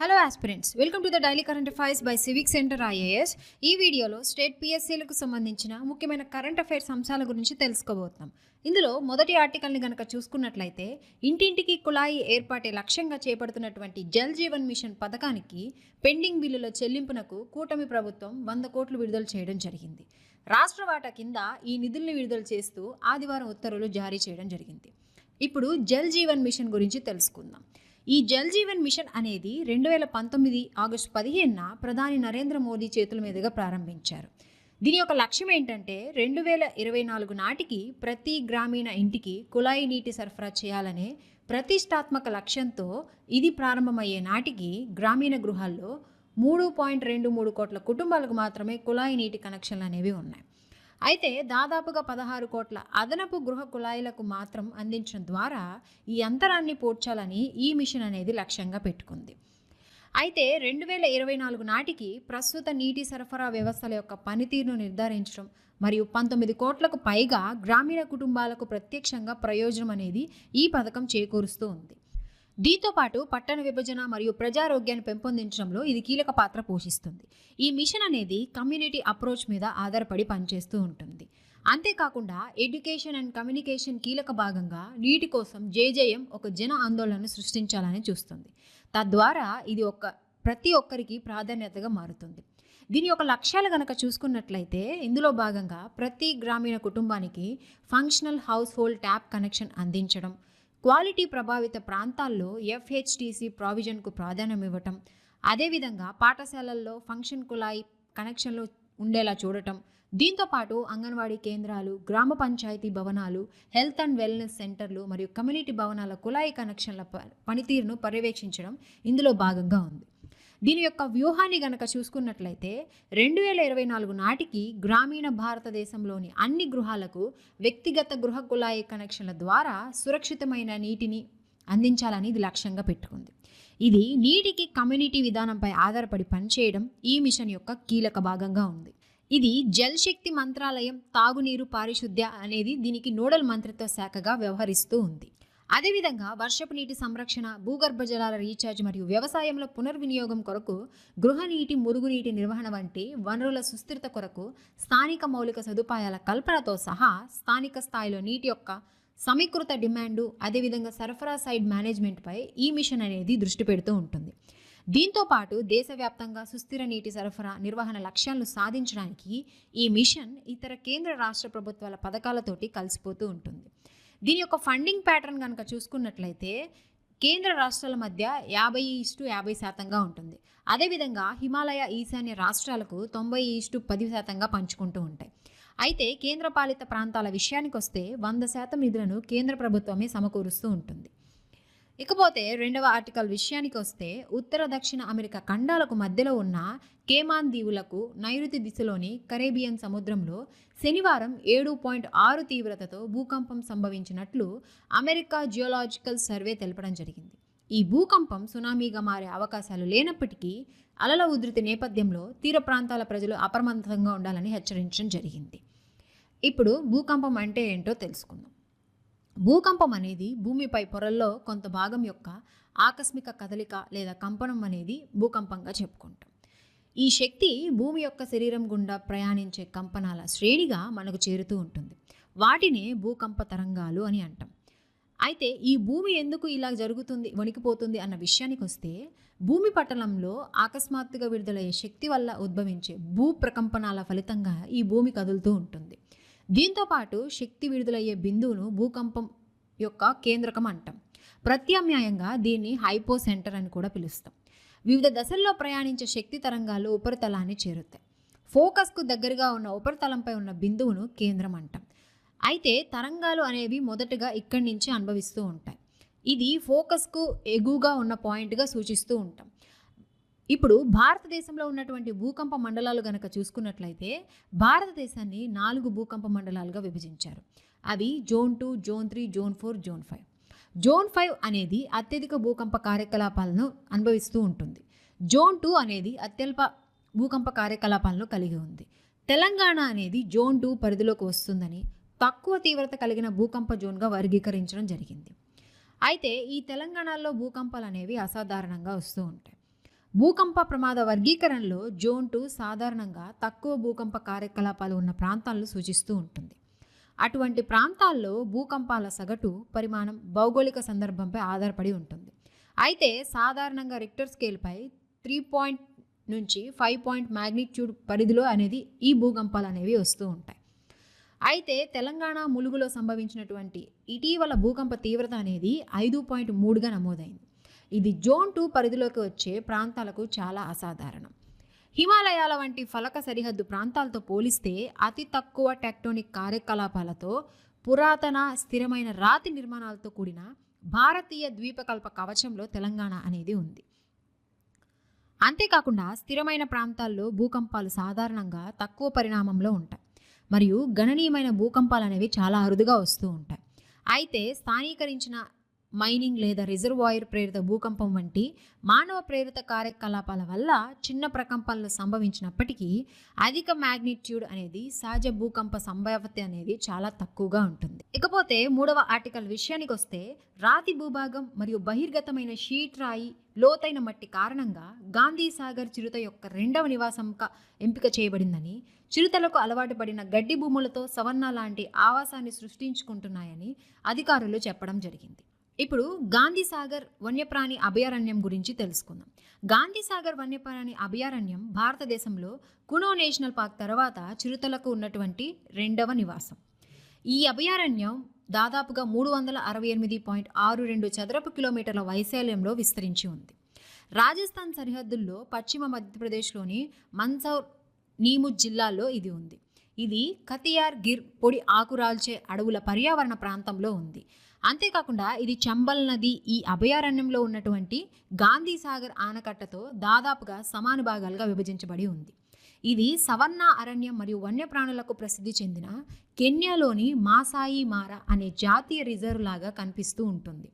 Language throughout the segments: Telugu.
Hello aspirants welcome to the daily current affairs by civic centre IAS ఈ వీడియోలో స్టేట్ పిఎస్సీలకు సంబంధించిన ముఖ్యమైన కరెంట్ అఫైర్స్ అంశాల గురించి తెలుసుకోబోతున్నాం. ఇందులో మొదటి ఆర్టికల్ని కనుక చూసుకున్నట్లయితే ఇంటింటికి కుళాయి ఏర్పాటే లక్ష్యంగా చేపడుతున్నటువంటి జల్ జీవన్ మిషన్ పథకానికి పెండింగ్ బిల్లుల చెల్లింపునకు కూటమి ప్రభుత్వం వంద కోట్లు విడుదల చేయడం జరిగింది. రాష్ట్ర వాటా కింద ఈ నిధుల్ని విడుదల చేస్తూ ఆదివారం ఉత్తర్వులు జారీ చేయడం జరిగింది. ఇప్పుడు జల్ జీవన్ మిషన్ గురించి తెలుసుకుందాం. ఈ జల్ జీవన్ మిషన్ అనేది రెండు వేల పంతొమ్మిది ఆగస్టు పదిహేనున ప్రధాని నరేంద్ర మోదీ చేతుల మీదుగా ప్రారంభించారు. దీని యొక్క లక్ష్యం ఏంటంటే రెండు వేల ఇరవై నాలుగు నాటికి ప్రతి గ్రామీణ ఇంటికి కుళాయి నీటి సరఫరా చేయాలనే ప్రతిష్టాత్మక లక్ష్యంతో ఇది ప్రారంభమయ్యే నాటికి గ్రామీణ గృహాల్లో మూడు పాయింట్ రెండు మూడు కోట్ల కుటుంబాలకు మాత్రమే కుళాయి నీటి కనెక్షన్లు అనేవి ఉన్నాయి. అయితే దాదాపుగా పదహారు కోట్ల అదనపు గృహ కుళాయిలకు మాత్రం అందించడం ద్వారా ఈ అంతరాన్ని పూడ్చాలని ఈ మిషన్ అనేది లక్ష్యంగా పెట్టుకుంది. అయితే రెండు వేల ఇరవై నాలుగు నాటికి ప్రస్తుత నీటి సరఫరా వ్యవస్థల యొక్క పనితీరును నిర్ధారించడం మరియు పంతొమ్మిది కోట్లకు పైగా గ్రామీణ కుటుంబాలకు ప్రత్యక్షంగా ప్రయోజనం అనేది ఈ పథకం చేకూరుస్తూ ఉంది. దీంతో పాటు పట్టణ విభజన మరియు ప్రజారోగ్యాన్ని పెంపొందించడంలో ఇది కీలక పాత్ర పోషిస్తుంది. ఈ మిషన్ అనేది కమ్యూనిటీ అప్రోచ్ మీద ఆధారపడి పనిచేస్తూ ఉంటుంది. అంతేకాకుండా ఎడ్యుకేషన్ అండ్ కమ్యూనికేషన్ కీలక భాగంగా నీటి కోసం జేజేఎం ఒక జన ఆందోళనను సృష్టించాలని చూస్తుంది. తద్వారా ఇది ఒక ప్రతి ఒక్కరికి ప్రాధాన్యతగా మారుతుంది. దీని యొక్క లక్ష్యాలు కనుక చూసుకున్నట్లయితే ఇందులో భాగంగా ప్రతి గ్రామీణ కుటుంబానికి functional household tap connection అందించడం క్వాలిటీ ప్రభావిత ప్రాంతాల్లో ఎఫ్హెచ్టీసీ ప్రావిజన్కు ప్రాధాన్యం ఇవ్వటం అదేవిధంగా పాఠశాలల్లో ఫంక్షన్ కుళాయి కనెక్షన్లు ఉండేలా చూడటం దీంతోపాటు అంగన్వాడీ కేంద్రాలు గ్రామ పంచాయతీ భవనాలు హెల్త్ అండ్ వెల్నెస్ సెంటర్లు మరియు కమ్యూనిటీ భవనాల కుళాయి కనెక్షన్ల ప- పనితీరును పర్యవేక్షించడం ఇందులో భాగంగా ఉంది. దీని యొక్క వ్యూహాన్ని గనక చూసుకున్నట్లయితే రెండు వేల ఇరవై నాలుగు నాటికి గ్రామీణ భారతదేశంలోని అన్ని గృహాలకు వ్యక్తిగత గృహ కుళాయి కనెక్షన్ల ద్వారా సురక్షితమైన నీటిని అందించాలని ఇది లక్ష్యంగా పెట్టుకుంది. ఇది నీటికి కమ్యూనిటీ విధానంపై ఆధారపడి పనిచేయడం ఈ మిషన్ యొక్క కీలక భాగంగా ఉంది. ఇది జల్ శక్తి మంత్రాలయం తాగునీరు పారిశుద్ధ్య అనేది దీనికి నోడల్ మంత్రిత్వ శాఖగా వ్యవహరిస్తూ ఉంది. అదేవిధంగా వర్షపు నీటి సంరక్షణ భూగర్భ జలాల రీఛార్జ్ మరియు వ్యవసాయంలో పునర్వినియోగం కొరకు గృహ నీటి మురుగునీటి నిర్వహణ వంటి వనరుల సుస్థిరత కొరకు స్థానిక మౌలిక సదుపాయాల కల్పనతో సహా స్థానిక స్థాయిలో నీటి యొక్క సమీకృత డిమాండు అదేవిధంగా సరఫరా సైడ్ మేనేజ్మెంట్పై ఈ మిషన్ అనేది దృష్టి పెడుతూ ఉంటుంది. దీంతో పాటు దేశవ్యాప్తంగా సుస్థిర నీటి సరఫరా నిర్వహణ లక్ష్యాలను సాధించడానికి ఈ మిషన్ ఇతర కేంద్ర రాష్ట్ర ప్రభుత్వాల పథకాలతోటి కలిసిపోతూ ఉంటుంది. దీని యొక్క ఫండింగ్ ప్యాటర్న్ కనుక చూసుకున్నట్లయితే కేంద్ర రాష్ట్రాల మధ్య యాభై ఈస్టు యాభై శాతంగా ఉంటుంది. అదేవిధంగా హిమాలయ ఈశాన్య రాష్ట్రాలకు తొంభై ఈస్టు పది శాతంగా పంచుకుంటూ ఉంటాయి. అయితే కేంద్రపాలిత ప్రాంతాల విషయానికి వస్తే వంద శాతం నిధులను కేంద్ర ప్రభుత్వమే సమకూరుస్తూ ఉంటుంది. ఇకపోతే రెండవ ఆర్టికల్ విషయానికి వస్తే ఉత్తర దక్షిణ అమెరికా ఖండాలకు మధ్యలో ఉన్న కేమాన్ దీవులకు నైరుతి దిశలోని కరేబియన్ సముద్రంలో శనివారం ఏడు పాయింట్ ఆరు తీవ్రతతో భూకంపం సంభవించినట్లు అమెరికా జియోలాజికల్ సర్వే తెలపడం జరిగింది. ఈ భూకంపం సునామీగా మారే అవకాశాలు లేనప్పటికీ అలల ఉధృతి నేపథ్యంలో తీర ప్రాంతాల ప్రజలు అప్రమత్తంగా ఉండాలని హెచ్చరించడం జరిగింది. ఇప్పుడు భూకంపం అంటే ఏంటో తెలుసుకుందాం. భూకంపం అనేది భూమిపై పొరల్లో కొంత భాగం యొక్క ఆకస్మిక కదలిక లేదా కంపనం అనేది భూకంపంగా చెప్పుకుంటాం. ఈ శక్తి భూమి యొక్క శరీరం గుండా ప్రయాణించే కంపనాల శ్రేణిగా మనకు చేరుతూ ఉంటుంది. వాటినే భూకంప తరంగాలు అని అంటాం. అయితే ఈ భూమి ఎందుకు ఇలా జరుగుతుంది వణికిపోతుంది అన్న విషయానికి వస్తే భూమి పటలంలో అకస్మాత్తుగా విడుదలయ్యే శక్తి వల్ల ఉద్భవించే భూ ప్రకంపనాల ఫలితంగా ఈ భూమి కదులుతూ ఉంటుంది. దీంతోపాటు శక్తి విడుదలయ్యే బిందువును భూకంపం యొక్క కేంద్రకం అంటాం. ప్రత్యామ్నాయంగా దీన్ని హైపో సెంటర్ అని కూడా పిలుస్తాం. వివిధ దశల్లో ప్రయాణించే శక్తి తరంగాలు ఉపరితలాన్ని చేరుతాయి. ఫోకస్కు దగ్గరగా ఉన్న ఉపరితలంపై ఉన్న బిందువును కేంద్రం అంటాం. అయితే తరంగాలు అనేవి మొదటగా ఇక్కడి నుంచి అనుభవిస్తూ ఉంటాయి. ఇది ఫోకస్కు ఎగువగా ఉన్న పాయింట్గా సూచిస్తూ ఉంటాం. ఇప్పుడు భారతదేశంలో ఉన్నటువంటి భూకంప మండలాలు గనక చూసుకున్నట్లయితే భారతదేశాన్ని నాలుగు భూకంప మండలాలుగా విభజించారు. అవి zone two zone three zone four zone five. Zone five అనేది అత్యధిక భూకంప కార్యకలాపాలను అనుభవిస్తూ ఉంటుంది. జోన్ టూ అనేది అత్యల్ప భూకంప కార్యకలాపాలను కలిగి ఉంది. తెలంగాణ అనేది జోన్ టూ పరిధిలోకి వస్తుందని తక్కువ తీవ్రత కలిగిన భూకంప జోన్గా వర్గీకరించడం జరిగింది. అయితే ఈ తెలంగాణలో భూకంపాలు అనేవి అసాధారణంగా వస్తూ ఉంటాయి. భూకంప ప్రమాద వర్గీకరణలో జోన్ టూ సాధారణంగా తక్కువ భూకంప కార్యకలాపాలు ఉన్న ప్రాంతాలను సూచిస్తూ ఉంటుంది. అటువంటి ప్రాంతాల్లో భూకంపాల సగటు పరిమాణం భౌగోళిక సందర్భంపై ఆధారపడి ఉంటుంది. అయితే సాధారణంగా రిక్టర్ స్కేల్పై త్రీ పాయింట్ నుంచి ఫైవ్ పాయింట్ మ్యాగ్నిట్యూడ్ పరిధిలో అనేది ఈ భూకంపాలు అనేవి వస్తూ ఉంటాయి. అయితే తెలంగాణ ములుగులో సంభవించినటువంటి ఇటీవల భూకంప తీవ్రత అనేది ఐదు పాయింట్ మూడుగా నమోదైంది. ఇది జోన్ టూ పరిధిలోకి వచ్చే ప్రాంతాలకు చాలా అసాధారణం. హిమాలయాల వంటి ఫలక సరిహద్దు ప్రాంతాలతో పోలిస్తే అతి తక్కువ టెక్టోనిక్ కార్యకలాపాలతో పురాతన స్థిరమైన రాతి నిర్మాణాలతో కూడిన భారతీయ ద్వీపకల్ప కవచంలో తెలంగాణ అనేది ఉంది. అంతేకాకుండా స్థిరమైన ప్రాంతాల్లో భూకంపాలు సాధారణంగా తక్కువ పరిణామంలో ఉంటాయి. మరియు గణనీయమైన భూకంపాలు అనేవి చాలా అరుదుగా వస్తూ ఉంటాయి. అయితే స్థానీకరించిన మైనింగ్ లేదా రిజర్వాయర్ ప్రేరిత భూకంపం వంటి మానవ ప్రేరిత కార్యకలాపాల వల్ల చిన్న ప్రకంపనలు సంభవించినప్పటికీ అధిక మ్యాగ్నిట్యూడ్ అనేది సహజ భూకంప సంభావ్యత అనేది చాలా తక్కువగా ఉంటుంది. ఇకపోతే మూడవ ఆర్టికల్ విషయానికి వస్తే రాతి భూభాగం మరియు బహిర్గతమైన షీట్ రాయి లోతైన మట్టి కారణంగా గాంధీ సాగర్ చిరుత యొక్క రెండవ నివాసంగా ఎంపిక చేయబడిందని చిరుతలకు అలవాటు పడిన గడ్డి భూములతో సవన్నా లాంటి ఆవాసాన్ని సృష్టించుకుంటున్నాయని అధికారులు చెప్పడం జరిగింది. ఇప్పుడు గాంధీ సాగర్ వన్యప్రాణి అభయారణ్యం గురించి తెలుసుకుందాం. గాంధీ సాగర్ వన్యప్రాణి అభయారణ్యం భారతదేశంలో కునో నేషనల్ పార్క్ తర్వాత చిరుతలకు ఉన్నటువంటి రెండవ నివాసం. ఈ అభయారణ్యం దాదాపుగా మూడు వందల అరవై ఎనిమిది పాయింట్ ఆరు రెండు చదరపు కిలోమీటర్ల వైశాల్యంలో విస్తరించి ఉంది. రాజస్థాన్ సరిహద్దుల్లో పశ్చిమ మధ్యప్రదేశ్లోని మన్సౌర్ నీముజ్ జిల్లాలో ఇది ఉంది. ఇది ఖతియార్ గిర్ పొడి ఆకురాల్చే అడవుల పర్యావరణ ప్రాంతంలో ఉంది. అంతేకాకుండా ఇది చంబల్ నది ఈ అభయారణ్యంలో ఉన్నటువంటి గాంధీ సాగర్ ఆనకట్టతో దాదాపుగా సమాన భాగాలుగా విభజించబడి ఉంది. ఇది సవర్ణ అరణ్యం మరియు వన్యప్రాణులకు ప్రసిద్ధి చెందిన కెన్యాలోని మాసాయి మారా అనే జాతీయ రిజర్వ్ లాగా కనిపిస్తూ ఉంటుంది.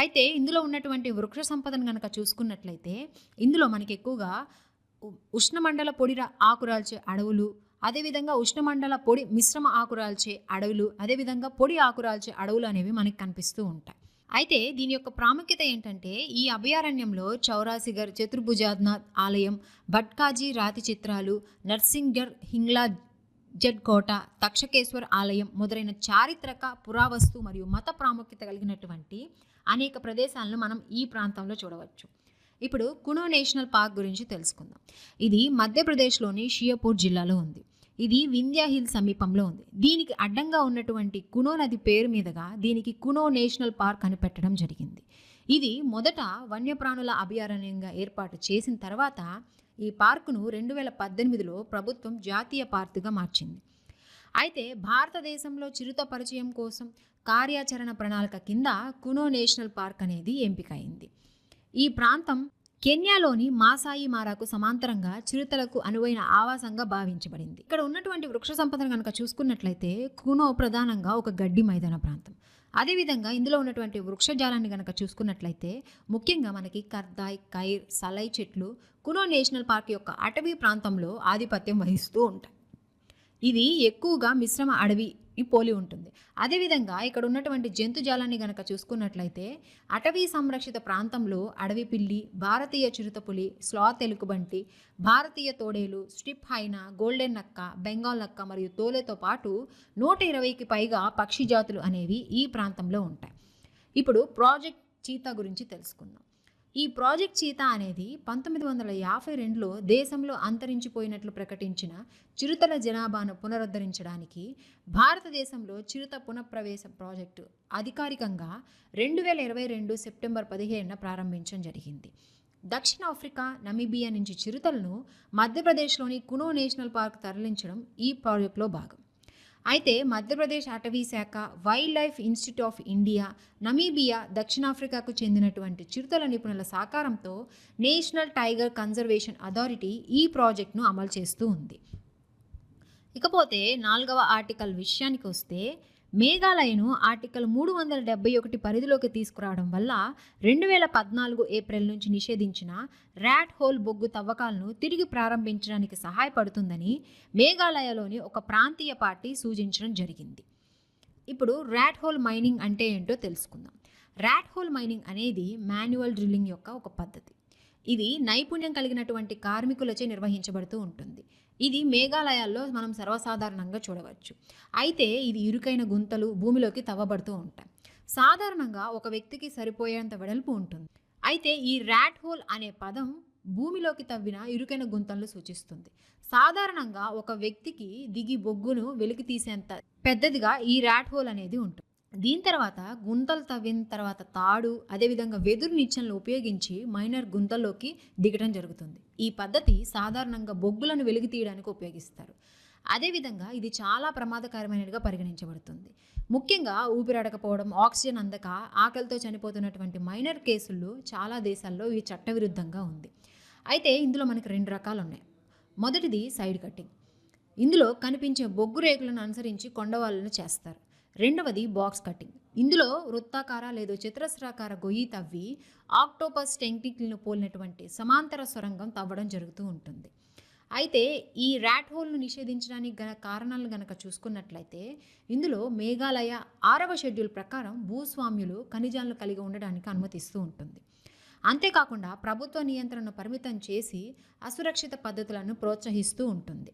అయితే ఇందులో ఉన్నటువంటి వృక్ష సంపదను కనుక చూసుకున్నట్లయితే ఇందులో మనకి ఎక్కువగా ఉ- ఉష్ణమండల పొడి ఆకురాల్చే అడవులు అదేవిధంగా ఉష్ణమండల పొడి మిశ్రమ ఆకురాల్చే అడవులు అదేవిధంగా పొడి ఆకురాల్చే అడవులు అనేవి మనకి కనిపిస్తూ ఉంటాయి. అయితే దీని యొక్క ప్రాముఖ్యత ఏంటంటే ఈ అభయారణ్యంలో చౌరాసిగర్ చతుర్భుజాద్నాథ్ ఆలయం భట్కాజీ రాతి చిత్రాలు నర్సింగర్ హింగ్లా జడ్ కోట తక్షకేశ్వర్ ఆలయం మొదలైన చారిత్రక పురావస్తు మరియు మత ప్రాముఖ్యత కలిగినటువంటి అనేక ప్రదేశాలను మనం ఈ ప్రాంతంలో చూడవచ్చు. ఇప్పుడు కునో నేషనల్ పార్క్ గురించి తెలుసుకుందాం. ఇది మధ్యప్రదేశ్లోని షియాపూర్ జిల్లాలో ఉంది. ఇది వింధ్యాహిల్ సమీపంలో ఉంది. దీనికి అడ్డంగా ఉన్నటువంటి కునో నది పేరు మీదుగా దీనికి కునో నేషనల్ పార్క్ అని పెట్టడం జరిగింది. ఇది మొదట వన్యప్రాణుల అభయారణ్యంగా ఏర్పాటు చేసిన తర్వాత ఈ పార్కును రెండు వేల పద్దెనిమిదిలో ప్రభుత్వం జాతీయ పార్కుగా మార్చింది. అయితే భారతదేశంలో చిరుత పరిచయం కోసం కార్యాచరణ ప్రణాళిక కింద కునో నేషనల్ పార్క్ అనేది ఎంపికైంది. ఈ ప్రాంతం కెన్యాలోని మాసాయి మారాకు సమాంతరంగా చిరుతలకు అనువైన ఆవాసంగా భావించబడింది. ఇక్కడ ఉన్నటువంటి వృక్ష సంపదను కనుక చూసుకున్నట్లయితే కునో ప్రధానంగా ఒక గడ్డి మైదాన ప్రాంతం. అదేవిధంగా ఇందులో ఉన్నటువంటి వృక్షజాలాన్ని కనుక చూసుకున్నట్లయితే ముఖ్యంగా మనకి కర్దాయ్ కైర్ సలై చెట్లు కునో నేషనల్ పార్క్ యొక్క అటవీ ప్రాంతంలో ఆధిపత్యం వహిస్తూ ఉంటాయి. ఇది ఎక్కువగా మిశ్రమ అడవి పోలి ఉంటుంది. అదేవిధంగా ఇక్కడ ఉన్నటువంటి జంతుజాలాన్ని గనక చూసుకున్నట్లయితే అటవీ సంరక్షిత ప్రాంతంలో అడవి పిల్లి భారతీయ చిరుతపులి స్లాత్ ఎలుకబంటి భారతీయ తోడేలు స్ట్రిప్ హైనా గోల్డెన్ నక్క బెంగాల్ నక్క మరియు తోలేతో పాటు నూట ఇరవైకి పైగా పక్షి జాతులు అనేవి ఈ ప్రాంతంలో ఉంటాయి. ఇప్పుడు ప్రాజెక్ట్ చీతా గురించి తెలుసుకుందాం. ఈ ప్రాజెక్ట్ చీతా అనేది పంతొమ్మిది వందల యాభై రెండులో దేశంలో అంతరించిపోయినట్లు ప్రకటించిన చిరుతల జనాభాను పునరుద్ధరించడానికి భారతదేశంలో చిరుత పునఃప్రవేశ ప్రాజెక్టు అధికారికంగా రెండు వేల ఇరవై రెండు సెప్టెంబర్ పదిహేనున ప్రారంభించడం జరిగింది. దక్షిణాఫ్రికా నమీబియా నుంచి చిరుతలను మధ్యప్రదేశ్లోని కునో నేషనల్ పార్క్ తరలించడం ఈ ప్రాజెక్టులో భాగం. అయితే మధ్యప్రదేశ్ అటవీ శాఖ wild life institute of India Namibia దక్షిణాఫ్రికాకు చెందినటువంటి చిరుతల నిపుణుల సహకారంతో నేషనల్ టైగర్ కన్జర్వేషన్ అథారిటీ ఈ ప్రాజెక్ట్ను అమలు చేస్తూ ఉంది. ఇకపోతే నాలుగవ ఆర్టికల్ విషయానికి వస్తే మేఘాలయను ఆర్టికల్ మూడు వందల డెబ్బై ఒకటి పరిధిలోకి తీసుకురావడం వల్ల రెండు వేల పద్నాలుగు ఏప్రిల్ నుంచి నిషేధించిన ర్యాట్ హోల్ బొగ్గు తవ్వకాలను తిరిగి ప్రారంభించడానికి సహాయపడుతుందని మేఘాలయలోని ఒక ప్రాంతీయ పార్టీ సూచించడం జరిగింది. ఇప్పుడు ర్యాట్ హోల్ మైనింగ్ అంటే ఏంటో తెలుసుకుందాం. ర్యాట్ హోల్ మైనింగ్ అనేది మాన్యువల్ డ్రిల్లింగ్ యొక్క ఒక పద్ధతి. ఇది నైపుణ్యం కలిగినటువంటి కార్మికులచే నిర్వహించబడుతూ ఉంటుంది. ఇది మేఘాలయాల్లో మనం సర్వసాధారణంగా చూడవచ్చు. అయితే ఇది ఇరుకైన గుంతలు భూమిలోకి తవ్వబడుతూ ఉంటాయి. సాధారణంగా ఒక వ్యక్తికి సరిపోయేంత వెడల్పు ఉంటుంది. అయితే ఈ ర్యాట్ హోల్ అనే పదం భూమిలోకి తవ్విన ఇరుకైన గుంతలను సూచిస్తుంది. సాధారణంగా ఒక వ్యక్తికి దిగి బొగ్గును వెలికి తీసేంత పెద్దదిగా ఈ ర్యాట్ హోల్ అనేది ఉంటుంది. దీని తర్వాత గుంతలు తవ్విన తర్వాత తాడు అదేవిధంగా వెదురు నిచ్చెనలు ఉపయోగించి మైనర్ గుంతల్లోకి దిగడం జరుగుతుంది. ఈ పద్ధతి సాధారణంగా బొగ్గులను వెలుగు తీయడానికి ఉపయోగిస్తారు. అదేవిధంగా ఇది చాలా ప్రమాదకరమైనదిగా పరిగణించబడుతుంది. ముఖ్యంగా ఊపిరాడకపోవడం ఆక్సిజన్ అందక ఆకలితో చనిపోతున్నటువంటి మైనర్ కేసుల్లో చాలా దేశాల్లో ఇవి చట్టవిరుద్ధంగా ఉంది. అయితే ఇందులో మనకి రెండు రకాలు ఉన్నాయి మొదటిది సైడ్ కటింగ్. ఇందులో కనిపించే బొగ్గు రేకులను అనుసరించి కొండవాళ్ళను చేస్తారు. రెండవది బాక్స్ కటింగ్. ఇందులో వృత్తాకార లేదా చతురస్రాకార గొయ్యి తవ్వి ఆక్టోపస్ టెక్నిక్లను పోలినటువంటి సమాంతర సొరంగం తవ్వడం జరుగుతూ ఉంటుంది. అయితే ఈ ర్యాట్ హోల్ను నిషేధించడానికి గల కారణాలను గనక చూసుకున్నట్లయితే ఇందులో మేఘాలయ ఆరవ షెడ్యూల్ ప్రకారం భూస్వామ్యులు ఖనిజాలను కలిగి ఉండడానికి అనుమతిస్తూ ఉంటుంది. అంతేకాకుండా ప్రభుత్వ నియంత్రణను పరిమితం చేసి అసురక్షిత పద్ధతులను ప్రోత్సహిస్తూ ఉంటుంది.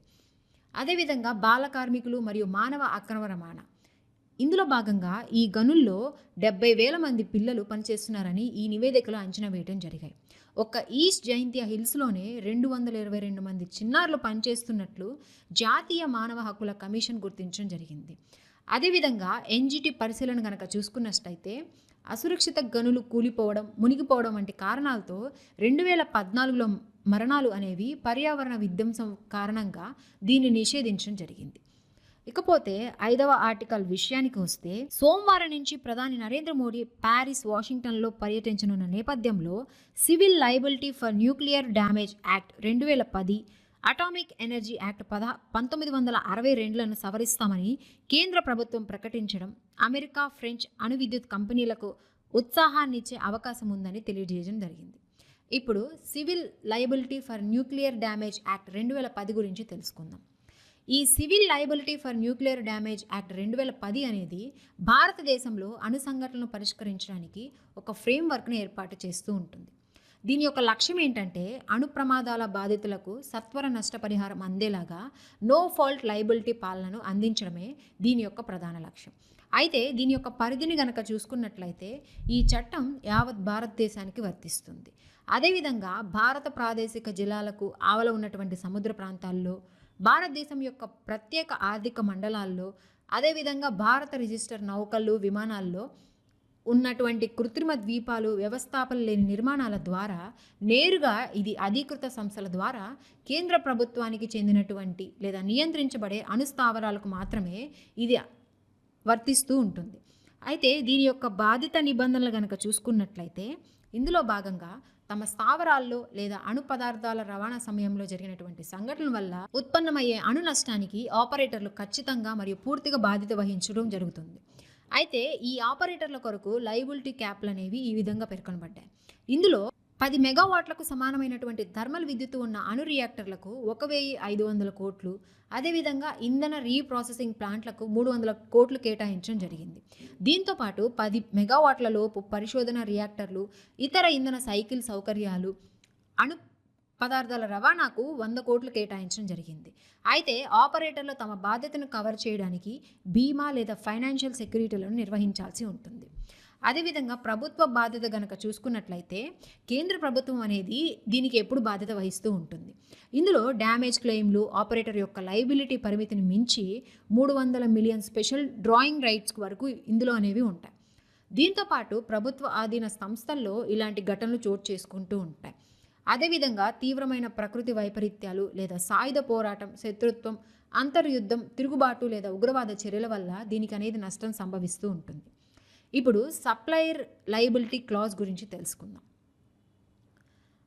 అదేవిధంగా బాల కార్మికులు మరియు మానవ అక్రమ రవాణా. ఇందులో భాగంగా ఈ గనుల్లో డెబ్బై వేల మంది పిల్లలు పనిచేస్తున్నారని ఈ నివేదికలో అంచనా వేయడం జరిగాయి. ఒక్క ఈస్ట్ జయంతియా హిల్స్లోనే రెండు వందల ఇరవై రెండు మంది చిన్నారులు పనిచేస్తున్నట్లు జాతీయ మానవ హక్కుల కమిషన్ గుర్తించడం జరిగింది. అదేవిధంగా ఎన్జిటి పరిశీలన కనుక చూసుకున్నట్టయితే అసురక్షిత గనులు కూలిపోవడం మునిగిపోవడం వంటి కారణాలతో రెండు వేల పద్నాలుగులో మరణాలు అనేవి పర్యావరణ విధ్వంసం కారణంగా దీన్ని నిషేధించడం జరిగింది. ఇకపోతే ఐదవ ఆర్టికల్ విషయానికి వస్తే సోమవారం నుంచి ప్రధాని నరేంద్ర మోడీ ప్యారిస్ వాషింగ్టన్లో పర్యటించనున్న నేపథ్యంలో civil liability for nuclear damage act రెండు వేల పది అటామిక్ ఎనర్జీ యాక్ట్ పద పంతొమ్మిది వందల అరవై రెండులను సవరిస్తామని కేంద్ర ప్రభుత్వం ప్రకటించడం అమెరికా ఫ్రెంచ్ అణు విద్యుత్ కంపెనీలకు ఉత్సాహాన్నిచ్చే అవకాశం ఉందని తెలియజేయడం జరిగింది. ఇప్పుడు civil liability for nuclear damage act రెండు వేల పది గురించి తెలుసుకుందాం. ఈ civil liability for nuclear damage act రెండు వేల పది అనేది భారతదేశంలో అణు సంఘటనలు పరిష్కరించడానికి ఒక ఫ్రేమ్వర్క్ను ఏర్పాటు చేస్తూ ఉంటుంది. దీని యొక్క లక్ష్యం ఏంటంటే అణు ప్రమాదాల బాధితులకు సత్వర నష్టపరిహారం అందేలాగా నో ఫాల్ట్ లయబిలిటీ పాలనను అందించడమే దీని యొక్క ప్రధాన లక్ష్యం. అయితే దీని యొక్క పరిధిని గనక చూసుకున్నట్లయితే ఈ చట్టం యావత్ భారతదేశానికి వర్తిస్తుంది. అదేవిధంగా భారత ప్రాదేశిక జిల్లాలకు ఆవల ఉన్నటువంటి సముద్ర ప్రాంతాల్లో భారతదేశం యొక్క ప్రత్యేక ఆర్థిక మండలాల్లో అదేవిధంగా భారత రిజిస్టర్ నౌకలు విమానాల్లో ఉన్నటువంటి కృత్రిమ ద్వీపాలు వ్యవస్థాపన లేని నిర్మాణాల ద్వారా నేరుగా ఇది అధీకృత సంస్థల ద్వారా కేంద్ర ప్రభుత్వానికి చెందినటువంటి లేదా నియంత్రించబడే అణుస్థావరాలకు మాత్రమే ఇది వర్తిస్తూ ఉంటుంది. అయితే దీని యొక్క బాధిత నిబంధనలు కనుక చూసుకున్నట్లయితే ఇందులో భాగంగా తమ స్థావరాల్లో లేదా అణు పదార్థాల రవాణా సమయంలో జరిగినటువంటి సంఘటనల వల్ల ఉత్పన్నమయ్యే అణు నష్టానికి ఆపరేటర్లు ఖచ్చితంగా మరియు పూర్తిగా బాధ్యత వహించడం జరుగుతుంది. అయితే ఈ ఆపరేటర్ల కొరకు లైబిలిటీ క్యాప్లు అనేవి ఈ విధంగా పేర్కొనబడ్డాయి. ఇందులో పది మెగావాట్లకు సమానమైనటువంటి థర్మల్ విద్యుత్ ఉన్న అణు రియాక్టర్లకు ఒక వెయ్యి ఐదు వందల కోట్లు అదేవిధంగా ఇంధన రీప్రాసెసింగ్ ప్లాంట్లకు మూడు వందల కోట్లు కేటాయించడం జరిగింది. దీంతో పాటు పది మెగావాట్ల లోపు పరిశోధన రియాక్టర్లు ఇతర ఇంధన సైకిల్ సౌకర్యాలు అణు పదార్థాల రవాణాకు వంద కోట్లు కేటాయించడం జరిగింది. అయితే ఆపరేటర్లు తమ బాధ్యతను కవర్ చేయడానికి బీమా లేదా ఫైనాన్షియల్ సెక్యూరిటీలను నిర్వహించాల్సి ఉంటుంది. అదేవిధంగా ప్రభుత్వ బాధ్యత గనక చూసుకున్నట్లయితే కేంద్ర ప్రభుత్వం అనేది దీనికి ఎప్పుడు బాధ్యత వహిస్తూ ఉంటుంది. ఇందులో డ్యామేజ్ క్లెయిమ్లు ఆపరేటర్ యొక్క లైబిలిటీ పరిమితిని మించి మూడు వందల మిలియన్ స్పెషల్ డ్రాయింగ్ రైట్స్ వరకు ఇందులో అనేవి ఉంటాయి. దీంతోపాటు ప్రభుత్వ ఆధీన సంస్థల్లో ఇలాంటి ఘటనలు చోటు చేసుకుంటూ ఉంటాయి. అదేవిధంగా తీవ్రమైన ప్రకృతి వైపరీత్యాలు లేదా సాయుధ పోరాటం శత్రుత్వం అంతర్యుద్ధం తిరుగుబాటు లేదా ఉగ్రవాద చర్యల వల్ల దీనికి అనేది నష్టం సంభవిస్తూ ఉంటుంది. ఇప్పుడు సప్లయర్ లయబిలిటీ క్లాజ్ గురించి తెలుసుకుందాం.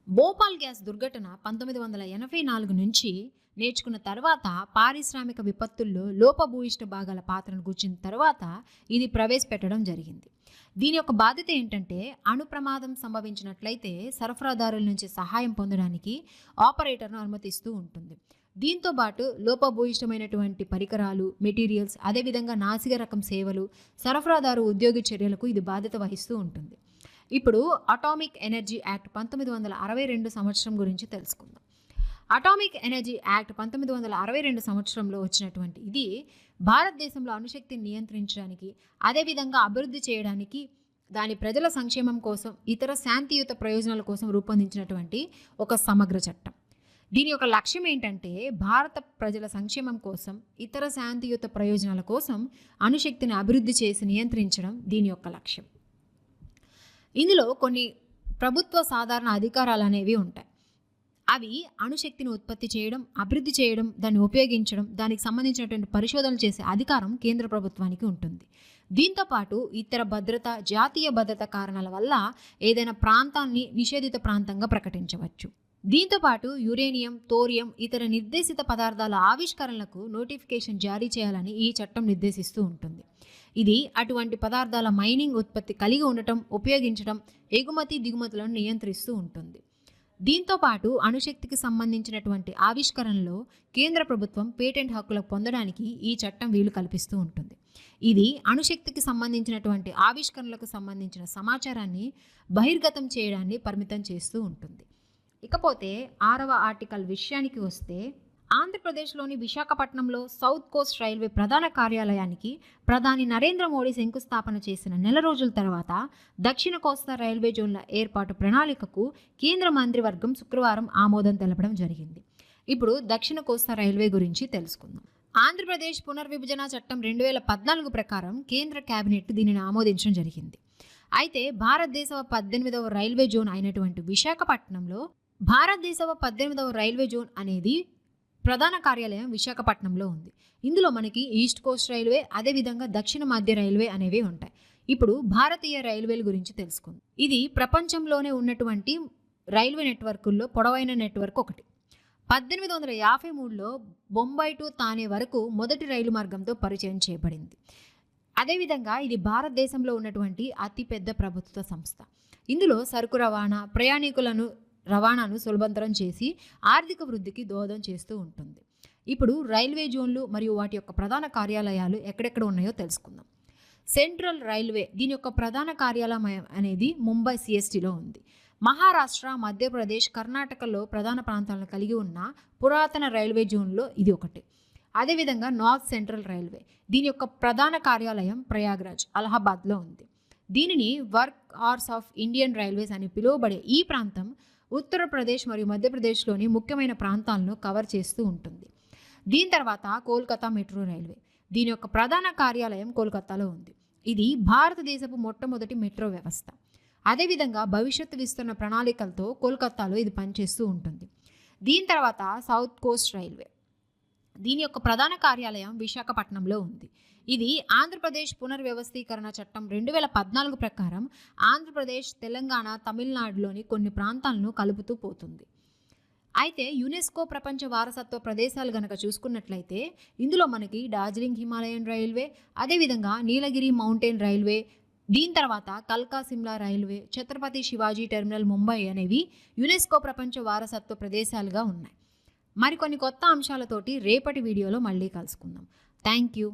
భోపాల్ గ్యాస్ దుర్ఘటన పంతొమ్మిది వందల ఎనభై నాలుగు నుంచి నేర్చుకున్న తర్వాత పారిశ్రామిక విపత్తుల్లో లోపభూయిష్ట భాగాల పాత్రను కూర్చిన తర్వాత ఇది ప్రవేశపెట్టడం జరిగింది. దీని యొక్క బాధ్యత ఏంటంటే అణు ప్రమాదం సంభవించినట్లయితే సరఫరాదారుల నుంచి సహాయం పొందడానికి ఆపరేటర్ను అనుమతిస్తూ ఉంటుంది. దీంతో పాటు లోపభూయిష్టమైనటువంటి పరికరాలు మెటీరియల్స్ అదేవిధంగా నాసిక రకం సేవలు సరఫరాదారు ఉద్యోగి చర్యలకు ఇది బాధ్యత వహిస్తూ ఉంటుంది. ఇప్పుడు అటామిక్ ఎనర్జీ యాక్ట్ పంతొమ్మిది వందల అరవై రెండు సంవత్సరం గురించి తెలుసుకుందాం. అటామిక్ ఎనర్జీ యాక్ట్ పంతొమ్మిది వందల అరవై రెండు సంవత్సరంలో వచ్చినటువంటి ఇది భారతదేశంలో అణుశక్తిని నియంత్రించడానికి అదేవిధంగా అభివృద్ధి చేయడానికి దాని ప్రజల సంక్షేమం కోసం ఇతర శాంతియుత ప్రయోజనాల కోసం రూపొందించినటువంటి ఒక సమగ్ర చట్టం. దీని యొక్క లక్ష్యం ఏంటంటే భారత ప్రజల సంక్షేమం కోసం ఇతర శాంతియుత ప్రయోజనాల కోసం అణుశక్తిని అభివృద్ధి చేసి నియంత్రించడం దీని యొక్క లక్ష్యం. ఇందులో కొన్ని ప్రభుత్వ సాధారణ అధికారాలు అనేవి ఉంటాయి. అవి అణుశక్తిని ఉత్పత్తి చేయడం అభివృద్ధి చేయడం దాన్ని ఉపయోగించడం దానికి సంబంధించినటువంటి పరిశోధనలు చేసే అధికారం కేంద్ర ప్రభుత్వానికి ఉంటుంది. దీంతో పాటు ఇతర భద్రత జాతీయ భద్రత కారణాల వల్ల ఏదైనా ప్రాంతాన్ని నిషేధిత ప్రాంతంగా ప్రకటించవచ్చు. దీంతోపాటు యురేనియం తోరియం ఇతర నిర్దేశిత పదార్థాల ఆవిష్కరణలకు నోటిఫికేషన్ జారీ చేయాలని ఈ చట్టం నిర్దేశిస్తూ ఉంటుంది. ఇది అటువంటి పదార్థాల మైనింగ్ ఉత్పత్తి కలిగి ఉండటం ఉపయోగించడం ఎగుమతి దిగుమతులను నియంత్రిస్తూ ఉంటుంది. దీంతోపాటు అణుశక్తికి సంబంధించినటువంటి ఆవిష్కరణలో కేంద్ర ప్రభుత్వం పేటెంట్ హక్కులకు పొందడానికి ఈ చట్టం వీలు కల్పిస్తూ ఉంటుంది. ఇది అణుశక్తికి సంబంధించినటువంటి ఆవిష్కరణలకు సంబంధించిన సమాచారాన్ని బహిర్గతం చేయడాన్ని పరిమితం చేస్తూ ఉంటుంది. ఇకపోతే ఆరవ ఆర్టికల్ విషయానికి వస్తే ఆంధ్రప్రదేశ్లోని విశాఖపట్నంలో సౌత్ కోస్ట్ రైల్వే ప్రధాన కార్యాలయానికి ప్రధాని నరేంద్ర మోడీ శంకుస్థాపన చేసిన నెల రోజుల తర్వాత దక్షిణ కోస్తా రైల్వే జోన్ల ఏర్పాటు ప్రణాళికకు కేంద్ర మంత్రివర్గం శుక్రవారం ఆమోదం తెలపడం జరిగింది. ఇప్పుడు దక్షిణ కోస్తా రైల్వే గురించి తెలుసుకుందాం. ఆంధ్రప్రదేశ్ పునర్విభజన చట్టం రెండు వేల పద్నాలుగు ప్రకారం కేంద్ర కేబినెట్ దీనిని ఆమోదించడం జరిగింది. అయితే భారతదేశ పద్దెనిమిదవ రైల్వే జోన్ అయినటువంటి విశాఖపట్నంలో భారతదేశ పద్దెనిమిదవ రైల్వే జోన్ అనేది ప్రధాన కార్యాలయం విశాఖపట్నంలో ఉంది. ఇందులో మనకి ఈస్ట్ కోస్ట్ రైల్వే అదేవిధంగా దక్షిణ మధ్య రైల్వే అనేవి ఉంటాయి. ఇప్పుడు భారతీయ రైల్వేల గురించి తెలుసుకుంది. ఇది ప్రపంచంలోనే ఉన్నటువంటి రైల్వే నెట్వర్కుల్లో పొడవైన నెట్వర్క్ ఒకటి. పద్దెనిమిది వందల యాభై మూడులో బొంబాయి టు తానే వరకు మొదటి రైలు మార్గంతో పరిచయం చేయబడింది. అదేవిధంగా ఇది భారతదేశంలో ఉన్నటువంటి అతిపెద్ద ప్రభుత్వ సంస్థ. ఇందులో సరుకు రవాణా ప్రయాణికులను రవాణాను సులభతరం చేసి ఆర్థిక వృద్ధికి దోహదం చేస్తూ ఉంటుంది. ఇప్పుడు రైల్వే జోన్లు మరియు వాటి యొక్క ప్రధాన కార్యాలయాలు ఎక్కడెక్కడ ఉన్నాయో తెలుసుకుందాం. సెంట్రల్ రైల్వే దీని యొక్క ప్రధాన కార్యాలయం అనేది ముంబై సిఎస్టీలో ఉంది. మహారాష్ట్ర మధ్యప్రదేశ్ కర్ణాటకలో ప్రధాన ప్రాంతాలను కలిగి ఉన్న పురాతన రైల్వే జోన్లో ఇది ఒకటి. అదేవిధంగా నార్త్ సెంట్రల్ రైల్వే దీని యొక్క ప్రధాన కార్యాలయం ప్రయాగ్రాజ్ అలహాబాద్లో ఉంది. దీనిని work hours of Indian railways అని పిలువబడే ఈ ప్రాంతం ఉత్తరప్రదేశ్ మరియు మధ్యప్రదేశ్లోని ముఖ్యమైన ప్రాంతాలను కవర్ చేస్తూ ఉంటుంది. దీని తర్వాత కోల్కతా మెట్రో రైల్వే. దీని యొక్క ప్రధాన కార్యాలయం కోల్కతాలో ఉంది. ఇది భారతదేశపు మొట్టమొదటి మెట్రో వ్యవస్థ. అదేవిధంగా భవిష్యత్తు విస్తరణ ప్రణాళికలతో కోల్కతాలో ఇది పనిచేస్తూ ఉంటుంది. దీని తర్వాత సౌత్ కోస్ట్ రైల్వే. దీని యొక్క ప్రధాన కార్యాలయం విశాఖపట్నంలో ఉంది. ఇది ఆంధ్రప్రదేశ్ పునర్వ్యవస్థీకరణ చట్టం రెండు వేల పద్నాలుగు ప్రకారం ఆంధ్రప్రదేశ్ తెలంగాణ తమిళనాడులోని కొన్ని ప్రాంతాలను కలుపుతూ పోతుంది. అయితే యునెస్కో ప్రపంచ వారసత్వ ప్రదేశాలు గనక చూసుకున్నట్లయితే ఇందులో మనకి డార్జిలింగ్ హిమాలయన్ రైల్వే అదేవిధంగా నీలగిరి మౌంటైన్ రైల్వే దీని తర్వాత కల్కా సిమ్లా రైల్వే ఛత్రపతి శివాజీ టెర్మినల్ ముంబై అనేవి యునెస్కో ప్రపంచ వారసత్వ ప్రదేశాలుగా ఉన్నాయి. మరికొన్ని కొత్త అంశాలతోటి రేపటి వీడియోలో మళ్ళీ కలుసుకుందాం. Thank you